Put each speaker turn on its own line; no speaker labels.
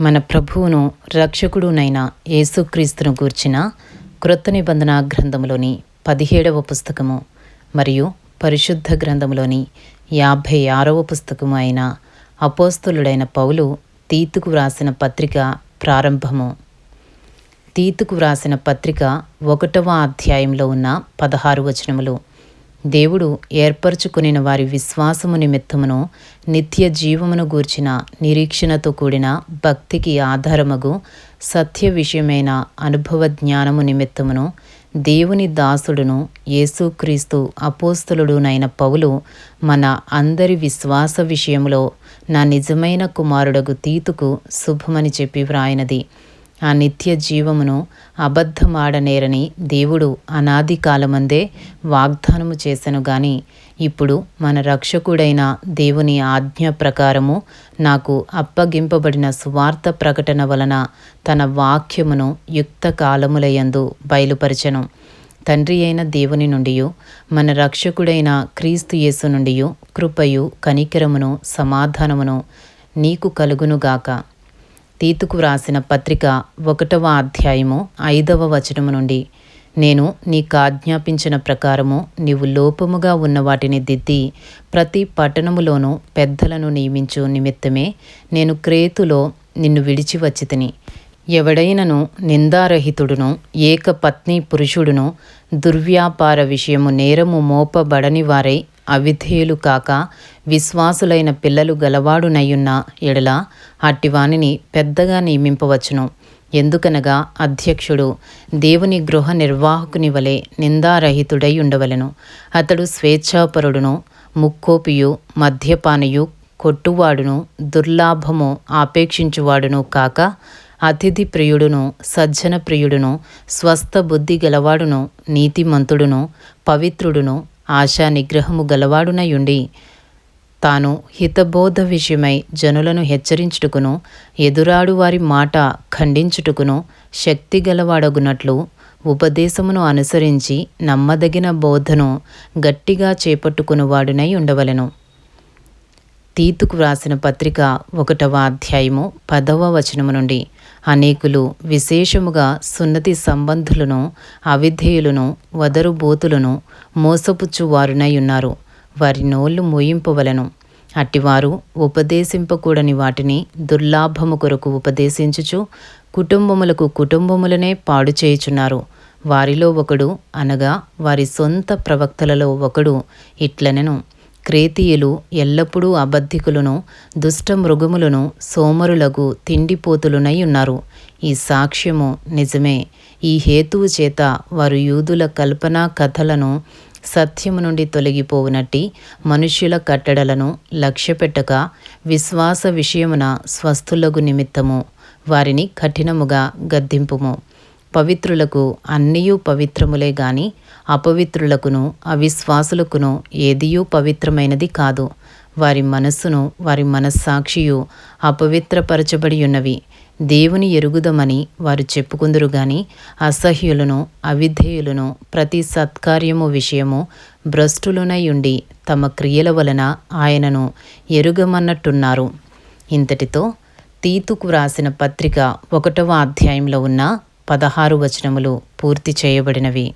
మన ప్రభువును రక్షకుడునైన యేసుక్రీస్తును గూర్చిన క్రొత్త నిబంధన గ్రంథములోని పదిహేడవ పుస్తకము మరియు పరిశుద్ధ గ్రంథములోని యాభై ఆరవ పుస్తకము అయిన అపోస్తులుడైన పౌలు తీతుకు వ్రాసిన పత్రిక ప్రారంభము. తీతుకు వ్రాసిన పత్రిక ఒకటవ అధ్యాయంలో ఉన్న పదహారు వచనములు. దేవుడు ఏర్పరచుకునిన వారి విశ్వాసము నిమిత్తమును నిత్య జీవమును గూర్చిన నిరీక్షణతో కూడిన భక్తికి ఆధారమగు సత్య విషయమైన అనుభవ జ్ఞానము నిమిత్తమును దేవుని దాసుడును యేసుక్రీస్తు అపోస్తలుడునైన పౌలు మన అందరి విశ్వాస విషయములో నా నిజమైన కుమారుడగు తీతుకు శుభమని చెప్పి వ్రాయినది. ఆ నిత్య జీవమును అబద్ధమాడనేరని దేవుడు అనాది కాలమందే వాగ్దానము చేసెను గాని ఇప్పుడు మన రక్షకుడైన దేవుని ఆజ్ఞ ప్రకారము నాకు అప్పగింపబడిన సువార్త ప్రకటన వలన తన వాక్యమును యుక్త కాలములయందు బయలుపరచెను. తండ్రి అయిన దేవుని నుండి మన రక్షకుడైన క్రీస్తు యేసు నుండి కృపయు కనికరమును సమాధానమును నీకు కలుగునుగాక తీతుకు వ్రాసిన పత్రిక ఒకటవ అధ్యాయము ఐదవ వచనము నుండి నేను నీకు ఆజ్ఞాపించిన ప్రకారము నీవు లోపముగా ఉన్న వాటిని దిద్ది ప్రతి పట్టణములోనూ పెద్దలను నియమించు నిమిత్తమే నేను క్రేతులో నిన్ను విడిచి వచ్చి తిని ఎవడైనను నిందారహితుడును ఏక పత్ని పురుషుడును దుర్వ్యాపార విషయము నేరము మోపబడని వారై అవిధేయులు కాక విశ్వాసులైన పిల్లలు గలవాడునయ్యున్న ఎడల అట్టివానిని పెద్దగా నియమింపవచ్చును. ఎందుకనగా అధ్యక్షుడు దేవుని గృహ నిర్వాహకుని వలె నిందారహితుడై ఉండవలెను అతడు స్వేచ్ఛాపరుడును ముక్కోపియు మద్యపానియు కొట్టువాడును దుర్లాభము ఆపేక్షించువాడును కాక అతిథి ప్రియుడును సజ్జన ప్రియుడును స్వస్థ బుద్ధి గలవాడును నీతిమంతుడును పవిత్రుడును ఆశా నిగ్రహము గలవాడునయుండి. తాను హితబోధ విషయమై జనులను హెచ్చరించుటకును ఎదురాడు వారి మాట ఖండించుటకును శక్తి గలవాడగునట్లు ఉపదేశమును అనుసరించి నమ్మదగిన బోధను గట్టిగా చేపట్టుకునివాడునై ఉండవలెను. తీతుకు వ్రాసిన పత్రిక ఒకటవ అధ్యాయము పదవ వచనము నుండి. అనేకులు విశేషముగా సున్నతి సంబంధులను అవిధేయులను వదరుబోతులను మోసపుచ్చువారునై ఉన్నారు వారి నోళ్ళు మోయింపవలను. అట్టివారు ఉపదేశింపకూడని వాటిని దుర్లాభము కొరకు ఉపదేశించుచు కుటుంబములకు కుటుంబములనే పాడు చేయుచున్నారు. వారిలో ఒకడు అనగా వారి సొంత ప్రవక్తలలో ఒకడు ఇట్లనెను. క్రేతీయులు ఎల్లప్పుడూ అబద్ధికులను దుష్ట మృగములను సోమరులకు తిండిపోతులునై ఉన్నారు. ఈ సాక్ష్యము నిజమే. ఈ హేతువు చేత వారు యూదుల కల్పనా కథలను సత్యము నుండి తొలగిపోవునట్టి మనుష్యుల కట్టడలను లక్ష్యపెట్టక విశ్వాస విషయమున స్వస్థులకు నిమిత్తము వారిని కఠినముగా గద్దింపుము. పవిత్రులకు అన్నియూ పవిత్రములే గాని అపవిత్రులకును అవిశ్వాసులకును ఏదియూ పవిత్రమైనది కాదు. వారి మనస్సును వారి మనస్సాక్షియు అపవిత్రపరచబడి ఉన్నవి దేవుని ఎరుగుదమని వారు చెప్పుకుందరు గాని అసహ్యులను అవిధేయులను ప్రతి సత్కార్యము విషయము భ్రష్టులునై ఉండి తమ క్రియల వలన ఆయనను ఎరుగమన్నట్టున్నారు. ఇంతటితో తీతుకు వ్రాసిన పత్రిక ఒకటవ అధ్యాయంలో ఉన్న పదహారు వచనములు పూర్తి చేయబడినవి.